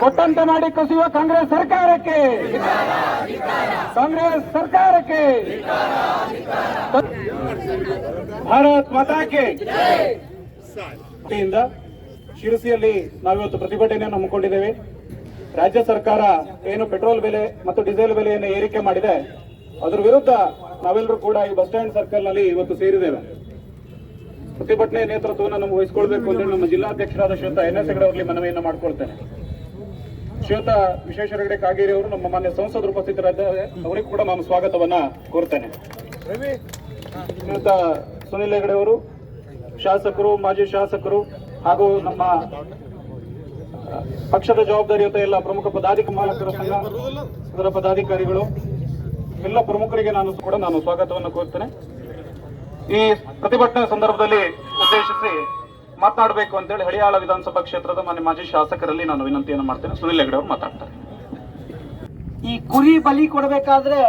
ಕೊಟ್ಟಂತೆ ಮಾಡಿ ಕಸಿಯುವ ಕಾಂಗ್ರೆಸ್ ಸರ್ಕಾರಕ್ಕೆ. ಕಾಂಗ್ರೆಸ್ ಸರ್ಕಾರಕ್ಕೆ. ಭಾರತ್ ಮತಾಕೆ ಶಿರಸಿಯಲ್ಲಿ ನಾವಿವತ್ತು ಪ್ರತಿಭಟನೆಯನ್ನು ಹಮ್ಮಿಕೊಂಡಿದ್ದೇವೆ. ರಾಜ್ಯ ಸರ್ಕಾರ ಏನು ಪೆಟ್ರೋಲ್ ಬೆಲೆ ಮತ್ತು ಡೀಸೆಲ್ ಬೆಲೆಯನ್ನು ಏರಿಕೆ ಮಾಡಿದೆ, ಅದರ ವಿರುದ್ಧ ನಾವೆಲ್ಲರೂ ಕೂಡ ಈ ಬಸ್ ಸ್ಟ್ಯಾಂಡ್ ಸರ್ಕಲ್ನಲ್ಲಿ ಇವತ್ತು ಸೇರಿದ್ದೇವೆ. ಪ್ರತಿಭಟನೆ ನೇತೃತ್ವವನ್ನು ನಮ್ಗೆ ವಹಿಸಿಕೊಳ್ಬೇಕು ಅಂತ ನಮ್ಮ ಜಿಲ್ಲಾಧ್ಯಕ್ಷರಾದ ಶ್ವೇತಾ ಎನ್ ಎಸ್ ಹೆಗಡೆ ಅವರಲ್ಲಿ ಮನವಿಯನ್ನು ಮಾಡ್ಕೊಳ್ತೇನೆ. ಶ್ವೇತಾ ವಿಶ್ವೇಶ್ವರ ಹೆಗಡೆ ಕಾಗೇರಿ ಅವರು ನಮ್ಮ ಮಾನ್ಯ ಸಂಸದರು ಉಪಸ್ಥಿತರಿದ್ದಾರೆ. ಅವರಿಗೆ ಕೂಡ ನಾನು ಸ್ವಾಗತವನ್ನ ಕೋರ್ತೇನೆ. ಶ್ರೀಯುತ ಸುನಿಲ್ ಹೆಗಡೆ ಅವರು ಶಾಸಕರು ಮಾಜಿ ಶಾಸಕರು ಹಾಗೂ ನಮ್ಮ ಪಕ್ಷದ ಜವಾಬ್ದಾರಿಯುತ ಎಲ್ಲ ಪ್ರಮುಖ ಪದಾಧಿಕ ಮಾಲಕರ ಸಂಘ ಅದರ ಪದಾಧಿಕಾರಿಗಳು ಎಲ್ಲ ಪ್ರಮುಖರಿಗೆ ನಾನು ಕೂಡ ನಾನು ಸ್ವಾಗತವನ್ನು ಕೋರ್ತೇನೆ. ಈ ಪ್ರತಿಭಟನೆ ಸಂದರ್ಭದಲ್ಲಿ ಉದ್ದೇಶಿಸಿ ಮಾತನಾಡಬೇಕು ಅಂತೇಳಿ ಹಳಿಯಾಳ ವಿಧಾನಸಭಾ ಕ್ಷೇತ್ರದ ಮನೆ ಮಾಜಿ ಶಾಸಕರಲ್ಲಿ ನಾನು ವಿನಂತಿಯನ್ನು ಮಾಡ್ತೇನೆ. ಸುನಿಲ್ ಹೆಗಡೆ ಅವರು ಮಾತಾಡ್ತಾರೆ. ಈ ಕುರಿ ಬಲಿ ಕೊಡಬೇಕಾದ್ರೆ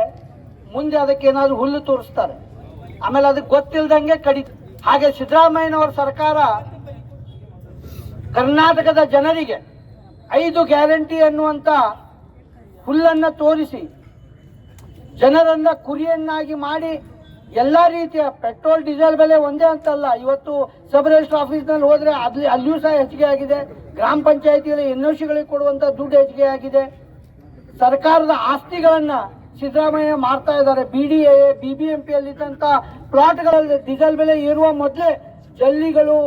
ಮುಂದೆ ಅದಕ್ಕೆ ಏನಾದ್ರು ಹುಲ್ಲು ತೋರಿಸ್ತಾರೆ. ಆಮೇಲೆ ಅದಕ್ಕೆ ಗೊತ್ತಿಲ್ದಂಗೆ ಕಡಿ, ಹಾಗೆ ಸಿದ್ದರಾಮಯ್ಯನವರ ಸರ್ಕಾರ ಕರ್ನಾಟಕದ ಜನರಿಗೆ ಐದು ಗ್ಯಾರಂಟಿ ಅನ್ನುವಂತ ಹುಲ್ಲನ್ನ ತೋರಿಸಿ ಜನರನ್ನ ಕುರಿಯನ್ನಾಗಿ ಮಾಡಿ ಎಲ್ಲ ರೀತಿಯ ಪೆಟ್ರೋಲ್, ಡೀಸೆಲ್ ಬೆಲೆ ಒಂದೇ ಅಂತಲ್ಲ. ಇವತ್ತು ಸಬ್ ರಿಜಿಸ್ಟರ್ ಆಫೀಸ್ನಲ್ಲಿ ಹೋದರೆ ಅಲ್ಲಿ ಅಲ್ಲಿಯೂ ಸಹ ಹೆಚ್ಚಿಗೆ ಆಗಿದೆ. ಗ್ರಾಮ ಪಂಚಾಯತಿಯಲ್ಲಿ ಎನ್ ಒ ಸಿಗಳಿಗೆ ಕೊಡುವಂತ ದುಡ್ಡು ಹೆಚ್ಚಿಗೆ ಆಗಿದೆ. ಸರ್ಕಾರದ ಆಸ್ತಿಗಳನ್ನ ಸಿದ್ದರಾಮಯ್ಯ ಮಾರ್ತಾ ಇದ್ದಾರೆ. B D A B B M ಪಿಯಲ್ಲಿದ್ದಂಥ ಪ್ಲಾಟ್ಗಳಲ್ಲಿ ಡೀಸೆಲ್ ಬೆಲೆ ಏರುವ ಮೊದಲೇ ಜಲ್ಲಿಗಳು,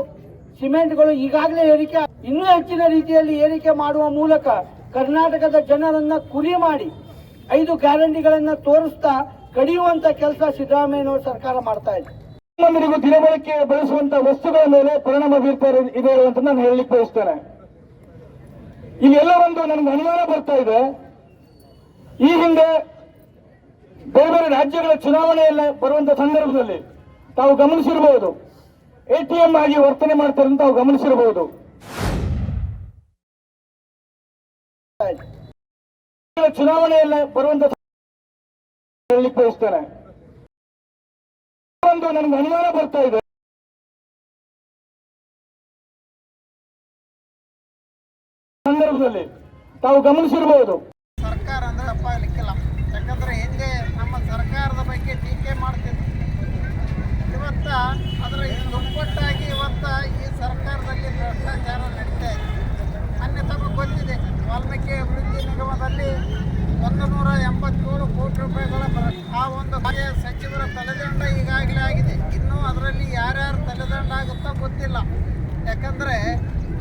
ಸಿಮೆಂಟ್ಗಳು ಈಗಾಗಲೇ ಏರಿಕೆ ಇನ್ನೂ ಹೆಚ್ಚಿನ ರೀತಿಯಲ್ಲಿ ಏರಿಕೆ ಮಾಡುವ ಮೂಲಕ ಕರ್ನಾಟಕದ ಜನರನ್ನು ಕುರಿ ಮಾಡಿ, ಐದು ಗ್ಯಾರಂಟಿಗಳನ್ನ ತೋರಿಸ್ತಾ ಕಡಿಯುವಂತ ಕೆಲಸ ಸಿದ್ದರಾಮಯ್ಯನವರ ಸರ್ಕಾರ ಮಾಡ್ತಾ ಇದೆ ಮಂದಿರಿಗೂ ದಿನಬಳಕೆ ಬಳಸುವಂತ ವಸ್ತುಗಳ ಮೇಲೆ ಪರಿಣಾಮ ಬೀರ್ತಾ ಇದೆ ಅಂತ ನಾನು ಹೇಳಲಿಕ್ಕೆ ಬಯಸ್ತೇನೆ. ಇಲ್ಲೆಲ್ಲ ಒಂದು ನನಗೆ ಅನುಮಾನ ಬರ್ತಾ ಇದೆ. ಈ ಹಿಂದೆ ಬೇರೆ ಬೇರೆ ರಾಜ್ಯಗಳ ಚುನಾವಣೆಯಲ್ಲಿ ಬರುವಂತ ಸಂದರ್ಭದಲ್ಲಿ ತಾವು ಗಮನಿಸಿರಬಹುದು ಎಟಿಎಂ ಆಗಿ ವರ್ತನೆ ಮಾಡ್ತಾರೆ ಅಂತ ತಾವು ಗಮನಿಸಿರಬಹುದು ಚುನಾವಣೆಯಲ್ಲಿ ಬರುವಂತ ಬಯಸ್ತೇನೆ ಒಂದು ನನಗೆ ಅನುಮಾನ ಬರ್ತಾ ಇದೆ. ಸಂದರ್ಭದಲ್ಲಿ ತಾವು ಗಮನಿಸಿರಬಹುದು ಸರ್ಕಾರ ಅಂದ್ರೆ ಅಪ್ಪ ಲಿಕ್ಕಿಲ್ಲ ಯಾಕಂದ್ರೆ ಹಿಂದೆ ನಮ್ಮ ಸರ್ಕಾರದ ಬಗ್ಗೆ ಟೀಕೆ ಮಾಡ್ತಿದ್ರು ಇವತ್ತ ಅದರ ದುಪ್ಪಟ್ಟಾಗಿ ಇವತ್ತ ಈ ಸರ್ಕಾರದಲ್ಲಿ ಭ್ರಷ್ಟಾಚಾರ ನಡೀತಾ ಇದೆ ಮೊನ್ನೆ ತಮಗೆ ಗೊತ್ತಿದೆ ವಾಲ್ಮೀಕಿ ಅಭಿವೃದ್ಧಿ ನಿಗಮದಲ್ಲಿ ಒಂದು ನೂರ ಎಂಬತ್ತೇಳು ಕೋಟಿ ರೂಪಾಯಿಗಳ ಭ್ರ- ಒಂದು ಸಚಿವರ ತಲೆದಂಡ ಈಗಾಗಲೇ ಆಗಿದೆ. ಇನ್ನು ಅದರಲ್ಲಿ ಯಾರ್ಯಾರು ತಲೆದಂಡ ಆಗುತ್ತೋ ಗೊತ್ತಿಲ್ಲ. ಯಾಕಂದ್ರೆ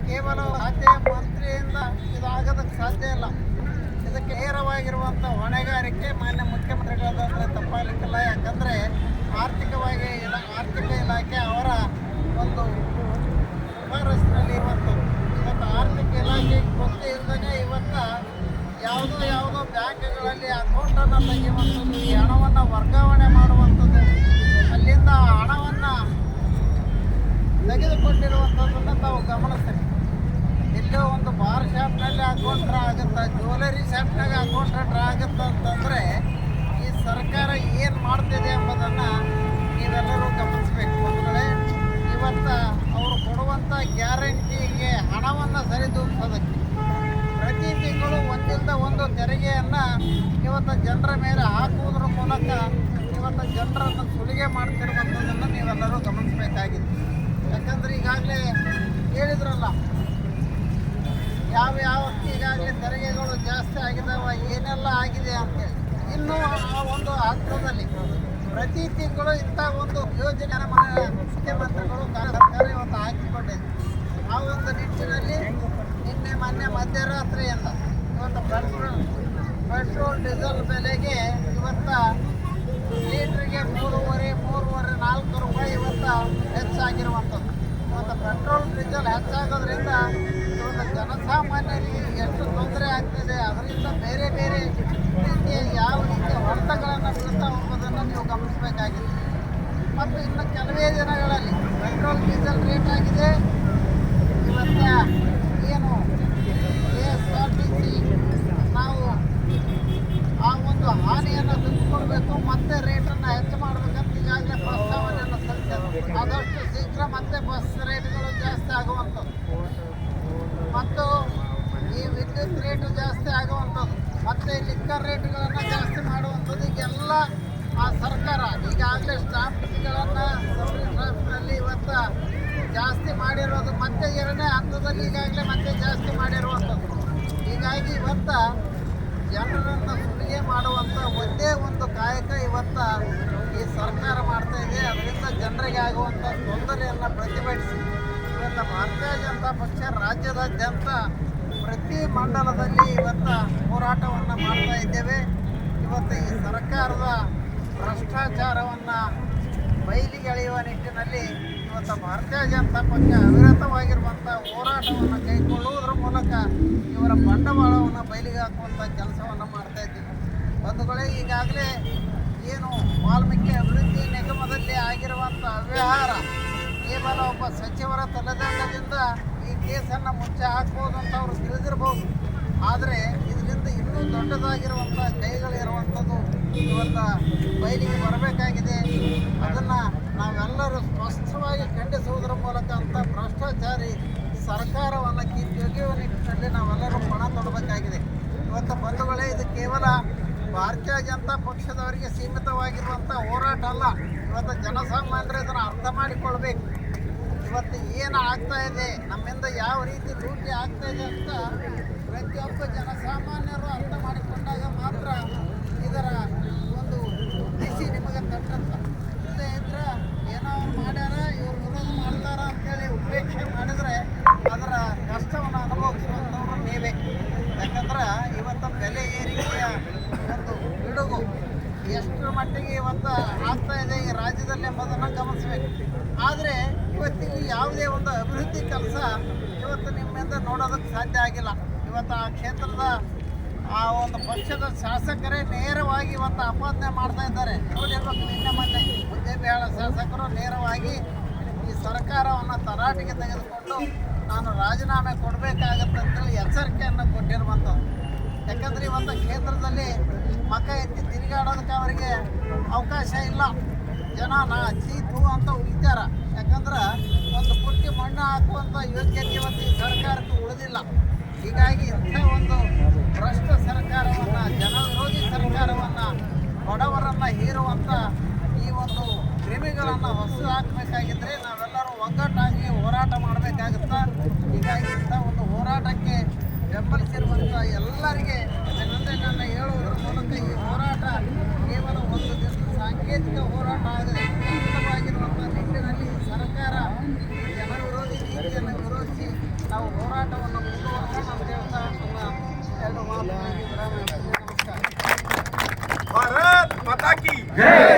ಕೇವಲ ರಾಜ್ಯ ಮಂತ್ರಿಯಿಂದ ಇದಾಗೋದಕ್ಕೆ ಸಾಧ್ಯ ಇಲ್ಲ. ಇದಕ್ಕೆ ನೇರವಾಗಿರುವಂಥ ಹೊಣೆಗಾರಿಕೆ ಮಾನ್ಯ ಮುಖ್ಯಮಂತ್ರಿಗಳಾದಂದ್ರೆ ತಪ್ಪಾಗಲಿಕ್ಕಿಲ್ಲ. ಯಾಕಂದರೆ ಆರ್ಥಿಕವಾಗಿ ಆರ್ಥಿಕ ಇಲಾಖೆ ಅವರ ಒಂದು ಶಿಫಾರಸ್ಸಿನಲ್ಲಿ ಇವತ್ತು ಇವತ್ತು ಆರ್ಥಿಕ ಇಲಾಖೆ ಗೊತ್ತೇ ಇಲ್ಲದಾಗ ಇವತ್ತು ಯಾವುದೋ ಯಾವುದೋ ಬ್ಯಾಂಕ್ಗಳಲ್ಲಿ ಅಕೌಂಟನ್ನು ತೆಗೆಯುವಂಥದ್ದು, ಈ ಹಣವನ್ನು ವರ್ಗಾವಣೆ ಮಾಡುವಂಥದ್ದು, ಅಲ್ಲಿಂದ ಹಣವನ್ನು ತೆಗೆದುಕೊಂಡಿರುವಂಥದ್ದನ್ನು ತಾವು ಗಮನಿಸ್ತೀರಿ. ಎಲ್ಲೋ ಒಂದು ಬಾರ್ ಶಾಪ್ನಲ್ಲಿ ಅಕೌಂಟ್ ಆಗುತ್ತಾ, ಜ್ಯುವೆಲರಿ ಶಾಪ್ನಾಗ ಅಕೌಂಟ್ ಡ್ರಾ ಆಗುತ್ತಾ ಅಂತಂದರೆ, ಈ ಸರ್ಕಾರ ಏನು ಮಾಡ್ತಿದೆ ಎಂಬುದನ್ನು ನೀವೆಲ್ಲರೂ ಗಮನಿಸಬೇಕು. ಬಂಧುಗಳೇ ಇವತ್ತು ಅವರು ಕೊಡುವಂಥ ಗ್ಯಾರಂಟಿಗೆ ಹಣವನ್ನು ಸರಿದೂಗಿಸೋದಕ್ಕೆ ತಿಂಗಳು ಒಂದಿಲ್ಲದ ಒಂದು ತೆರಿಗೆಯನ್ನು ಇವತ್ತು ಜನರ ಮೇಲೆ ಹಾಕುವುದರ ಮೂಲಕ ಇವತ್ತು ಜನರನ್ನು ಸುಲಿಗೆ ಮಾಡ್ತಿರುವಂಥದ್ದನ್ನು ನೀವೆಲ್ಲರೂ ಗಮನಿಸಬೇಕಾಗಿದೆ. ಯಾಕಂದ್ರೆ ಈಗಾಗಲೇ ಹೇಳಿದ್ರಲ್ಲ, ಯಾವ ಯಾವ ಈಗಾಗಲೇ ತೆರಿಗೆಗಳು ಜಾಸ್ತಿ ಆಗಿದಾವ, ಏನೆಲ್ಲ ಆಗಿದೆ ಅಂತೇಳಿ. ಇನ್ನು ಆ ಒಂದು ಹಂತದಲ್ಲಿ ಪ್ರತಿ ತಿಂಗಳು ಇಂಥ ಒಂದು ಯೋಜನೆ ಮುಖ್ಯಮಂತ್ರಿಗಳು ಸರ್ಕಾರ ಇವತ್ತು ಹಾಕಿಕೊಂಡಿದೆ. ಆ ಒಂದು ನಿಟ್ಟಿನಲ್ಲಿ ನಿನ್ನೆ ಮೊನ್ನೆ ಮಧ್ಯರಾತ್ರಿಯಿಂದ ಇವತ್ತು ಪೆಟ್ರೋಲ್ ಪೆಟ್ರೋಲ್ ಡೀಸೆಲ್ ಬೆಲೆಗೆ ಇವತ್ತು ಲೀಟ್ರಿಗೆ ಮೂರುವರೆ ಮೂರುವರೆ, ನಾಲ್ಕು ರೂಪಾಯಿ ಇವತ್ತು ಹೆಚ್ಚಾಗಿರುವಂಥದ್ದು. ಇವತ್ತು ಪೆಟ್ರೋಲ್ ಡೀಸೆಲ್ ಹೆಚ್ಚಾಗೋದ್ರಿಂದ ಇವತ್ತು ಜನಸಾಮಾನ್ಯರಿಗೆ ಎಷ್ಟು ತೊಂದರೆ ಆಗ್ತಿದೆ, ಅದರಿಂದ ಬೇರೆ ಬೇರೆ ರೀತಿಯ ಯಾವ ರೀತಿಯ ಹೊಡೆತಗಳನ್ನು ಬೀಳ್ತಾ ಹೋಗೋದನ್ನು ನೀವು ಗಮನಿಸಬೇಕಾಗಿದೆ. ಮತ್ತು ಇನ್ನು ಕೆಲವೇ ದಿನಗಳಲ್ಲಿ ಪೆಟ್ರೋಲ್ ಡೀಸೆಲ್ ರೇಟ್ ಆಗಿದೆ. ಇವತ್ತು ಜಾಸ್ತಿ ಆಗುವಂಥದ್ದು. ಮತ್ತು ಈ ವಿದ್ಯುತ್ ರೇಟು ಜಾಸ್ತಿ ಆಗುವಂಥದ್ದು. ಮತ್ತು ಲಿಕ್ಕರ್ ರೇಟ್ಗಳನ್ನು ಜಾಸ್ತಿ ಮಾಡುವಂಥದ್ದು. ಈಗೆಲ್ಲ ಆ ಸರ್ಕಾರ, ಈಗಾಗಲೇ ಸ್ಟಾಂಪ್ಗಳನ್ನು ಸಬ್ ಸ್ಟಾಂಪ್ನಲ್ಲಿ ಇವತ್ತು ಜಾಸ್ತಿ ಮಾಡಿರೋದು ಮತ್ತೆ ಎರಡನೇ ಹಂತದಲ್ಲಿ ಈಗಾಗಲೇ ಮತ್ತೆ ಜಾಸ್ತಿ ಮಾಡಿರುವಂಥದ್ದು. ಹೀಗಾಗಿ ಇವತ್ತು ಜನರನ್ನು ಸುಲಿಗೆ ಮಾಡುವಂಥ ಒಂದೇ ಒಂದು ಕಾಯಕ ಇವತ್ತು ಈ ಸರ್ಕಾರ ಮಾಡ್ತಾ ಇದೆ. ಅದರಿಂದ ಜನರಿಗೆ ಆಗುವಂಥ ತೊಂದರೆಯನ್ನು ಪ್ರತಿಭಟಿಸಿ. ಇವತ್ತು ಭಾರತೀಯ ಜನತಾ ಪಕ್ಷ ರಾಜ್ಯದಾದ್ಯಂತ ಪ್ರತಿ ಮಂಡಲದಲ್ಲಿ ಇವತ್ತು ಹೋರಾಟವನ್ನು ಮಾಡ್ತಾ ಇದ್ದೇವೆ. ಇವತ್ತು ಈ ಸರ್ಕಾರದ ಭ್ರಷ್ಟಾಚಾರವನ್ನು ಬಯಲಿಗೆಳೆಯುವ ನಿಟ್ಟಿನಲ್ಲಿ ಇವತ್ತು ಭಾರತೀಯ ಜನತಾ ಪಕ್ಷ ಅವಿರತವಾಗಿರುವಂಥ ಹೋರಾಟವನ್ನು ಕೈಗೊಳ್ಳುವುದರ ಮೂಲಕ ಇವರ ಬಂಡವಾಳವನ್ನು ಬಯಲಿಗೆ ಹಾಕುವಂಥ ಕೆಲಸವನ್ನು ಮಾಡ್ತಾ ಇದ್ದೀವಿ. ಬಂಧುಗಳೇ, ಈಗಾಗಲೇ ಏನು ವಾಲ್ಮೀಕಿ ಅಭಿವೃದ್ಧಿ ನಿಗಮದಲ್ಲಿ ಆಗಿರುವಂಥ ಅವ್ಯವಹಾರ ಕೇವಲ ಒಬ್ಬ ಸಚಿವರ ತಲೆದಂಡದಿಂದ ಈ ಕೇಸನ್ನು ಮುಂಚೆ ಹಾಕ್ಬೋದು ಅಂತ ಅವರು ತಿಳಿದಿರ್ಬೋದು. ಆದರೆ ಇದರಿಂದ ಇನ್ನೂ ದೊಡ್ಡದಾಗಿರುವಂಥ ಕೈಗಳಿರುವಂಥದ್ದು ಇವತ್ತು ಬಯಲಿಗೆ ಬರಬೇಕಾಗಿದೆ. ಅದನ್ನು ನಾವೆಲ್ಲರೂ ಸ್ಪಷ್ಟವಾಗಿ ಖಂಡಿಸುವುದರ ಮೂಲಕ ಅಂತ ಭ್ರಷ್ಟಾಚಾರಿ ಸರ್ಕಾರವನ್ನು ಕಿತ್ತೊಗೆಯುವ ನಿಟ್ಟಿನಲ್ಲಿ ನಾವೆಲ್ಲರೂ ಪಣ ತೊಡಬೇಕಾಗಿದೆ. ಇವತ್ತು ಬಂಧುಗಳೇ, ಇದು ಕೇವಲ ಭಾರತೀಯ ಜನತಾ ಪಕ್ಷದವರಿಗೆ ಸೀಮಿತವಾಗಿರುವಂಥ ಹೋರಾಟ ಅಲ್ಲ. ಇವತ್ತು ಜನಸಾಮಾನ್ಯರು ಇದನ್ನು ಅರ್ಥ ಮಾಡಿಕೊಳ್ಬೇಕು. ಇವತ್ತು ಏನು ಆಗ್ತಾ ಇದೆ? ನಮ್ಮಿಂದ ಯಾವ ರೀತಿ ಲೂಟಿ ಆಗ್ತಾ ಇದೆ ಅಂತ ಪ್ರತಿಯೊಬ್ಬ ಜನಸಾಮಾನ್ಯರು ಅರ್ಥ ಮಾಡಿಕೊಂಡಾಗ ಮಾತ್ರ ಇದರ ಒಂದು ಬಿಸಿ ನಿಮಗೆ ತಟ್ಟಂತ ಇಲ್ಲದೆ ಇದ್ರೆ ಏನೋ ಅವ್ರು ಮಾಡ್ಯಾರ ಇವ್ರು ವಿರೋಧ ಮಾಡ್ತಾರ ಅಂತೇಳಿ ಉಪೇಕ್ಷೆ ಮಾಡಿದ್ರೆ ಅದರ ಕಷ್ಟವನ್ನು ಅನುಭವಿಸುವಂಥವ್ರು ನೀವೇ ಯಾಕಂದ್ರೆ ಇವತ್ತು ಬೆಲೆ ಏರಿಕೆಯ ಒಂದು ಬಿಡುಗು ಎಷ್ಟರ ಮಟ್ಟಿಗೆ ಇವತ್ತು ಆಗ್ತಾ ಇದೆ ಈ ರಾಜ್ಯದಲ್ಲಿ ಎಂಬುದನ್ನು ಗಮನಿಸಬೇಕು ಆದರೆ ಇವತ್ತಿಗೆ ಯಾವುದೇ ಒಂದು ಅಭಿವೃದ್ಧಿ ಕೆಲಸ ಇವತ್ತು ನಿಮ್ಮಿಂದ ನೋಡೋದಕ್ಕೆ ಸಾಧ್ಯ ಆಗಿಲ್ಲ. ಇವತ್ತು ಆ ಕ್ಷೇತ್ರದ ಆ ಒಂದು ಪಕ್ಷದ ಶಾಸಕರೇ ನೇರವಾಗಿ ಇವತ್ತು ಆಪಾದನೆ ಮಾಡ್ತಾ ಇದ್ದಾರೆ. ನೋಡಿರ್ಬೇಕು ನಿನ್ನೆ ಮೊನ್ನೆ ಮುದ್ದೇಬಿಹಾಳ ಶಾಸಕರು ನೇರವಾಗಿ ಈ ಸರ್ಕಾರವನ್ನು ತರಾಟೆಗೆ ತೆಗೆದುಕೊಂಡು ನಾನು ರಾಜೀನಾಮೆ ಕೊಡಬೇಕಾಗತ್ತೆ ಅಂತೇಳಿ ಎಚ್ಚರಿಕೆಯನ್ನು ಕೊಟ್ಟಿರುವಂಥದ್ದು ಯಾಕಂದ್ರೆ ಇವತ್ತು ಕ್ಷೇತ್ರದಲ್ಲಿ ಮಕ ಎತ್ತಿ ತಿರುಗಾಡೋದಕ್ಕೆ ಅವರಿಗೆ ಅವಕಾಶ ಇಲ್ಲ. ಜನ ನಾ ಚೀತು ಅಂತ ಉಳಿತಾರ ಯಾಕಂದ್ರೆ ಒಂದು ಪುಟ್ಟಿ ಮಣ್ಣು ಹಾಕುವಂಥ ಯೋಗ್ಯತೆ ಇವತ್ತು ಈ ಸರ್ಕಾರಕ್ಕೆ ಉಳಿದಿಲ್ಲ. ಹೀಗಾಗಿ ಇಂಥ ಒಂದು ಭ್ರಷ್ಟ ಸರ್ಕಾರವನ್ನು ಜನ ವಿರೋಧಿ ಸರ್ಕಾರವನ್ನು, ಬಡವರನ್ನು ಹೀರುವಂಥ ಈ ಒಂದು ಕ್ರಿಮಿಗಳನ್ನು ಹೊಸ ಹಾಕಬೇಕಾಗಿದ್ದರೆ ನಾವೆಲ್ಲರೂ ಒಗ್ಗಟ್ಟಾಗಿ ಹೋರಾಟ ಮಾಡಬೇಕಾಗುತ್ತಾ? ಹೀಗಾಗಿ ಇಂಥ ಒಂದು ಹೋರಾಟಕ್ಕೆ ಬೆಂಬಲಿಸಿರುವಂಥ ಎಲ್ಲರಿಗೆ ನನ್ನ ಹೇಳುವುದರ ಮೂಲಕ ಈ ಹೋರಾಟ ಕೇವಲ ಒಂದು ದಿವಸ ಸಾಂಕೇತಿಕ ಹೋರಾಟ ಆಗದೆ. Hey!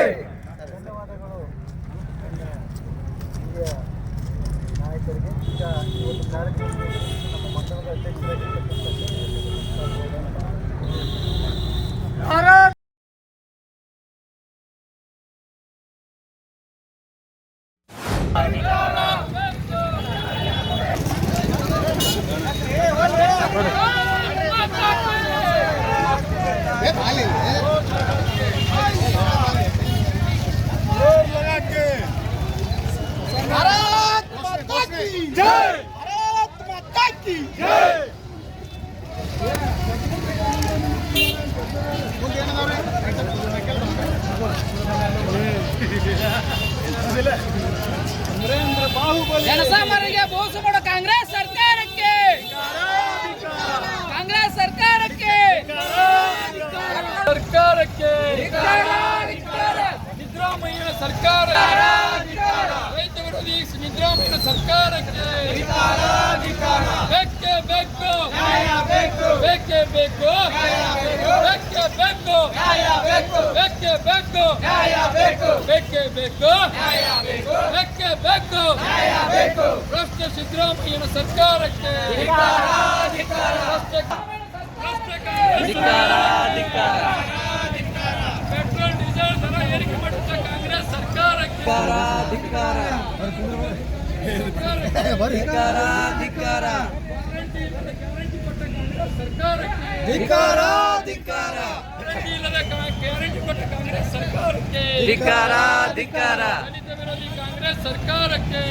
ಜನಸಾಮಾನ್ಯರಿಗೆ ಮೋಸ ಮಾಡೋ ಕಾಂಗ್ರೆಸ್ ಸರ್ಕಾರಕ್ಕೆ. ಕಾಂಗ್ರೆಸ್ ಸರ್ಕಾರಕ್ಕೆ. ಸರ್ಕಾರಕ್ಕೆ. ಸಿದ್ದರಾಮಯ್ಯನ ಸರ್ಕಾರ. ರೈತ ವಿರೋಧಿ ಸಿದ್ದರಾಮಯ್ಯನ ಸರ್ಕಾರಕ್ಕೆ. ಬೇಕೇ ಬೇಕು. ಬೇಕೇ. ಬೇಕು ಬೇಕೇ ಬೇಕು ಬೇಕೆ ಬೇಕು. ಬೇಕೇ ಬೇಕು ಬೇಕೇ. ಬೇಕು ಭ್ರಷ್ಟ ಸಿದ್ದರಾಮಯ್ಯನ ಸರ್ಕಾರಕ್ಕೆ. ಭ್ರಷ್ಟ- ಪೆಟ್ರೋಲ್ ಡೀಸೆಲ್ ದರ ಏರಿಕೆ ಮಾಡಿದ ಕಾಂಗ್ರೆಸ್ ಸರ್ಕಾರಕ್ಕೆ ಇಲ್ಲದ ಗ್ಯಾರಂಟಿ ಕೊಟ್ಟ ಕಾಂಗ್ರೆಸ್ ಸರ್ಕಾರಕ್ಕೆ. ಧಿಕಾರ ಧಿಕಾರ ಗ್ಯಾರಂಟಿ ಕೊಟ್ಟ ಕಾಂಗ್ರೆಸ್ ಸರ್ಕಾರಕ್ಕೆ. ಧಿಕಾರ ಧಿಕಾರ ದಲಿತ ವಿರೋಧಿ ಕಾಂಗ್ರೆಸ್ ಸರ್ಕಾರಕ್ಕೆ.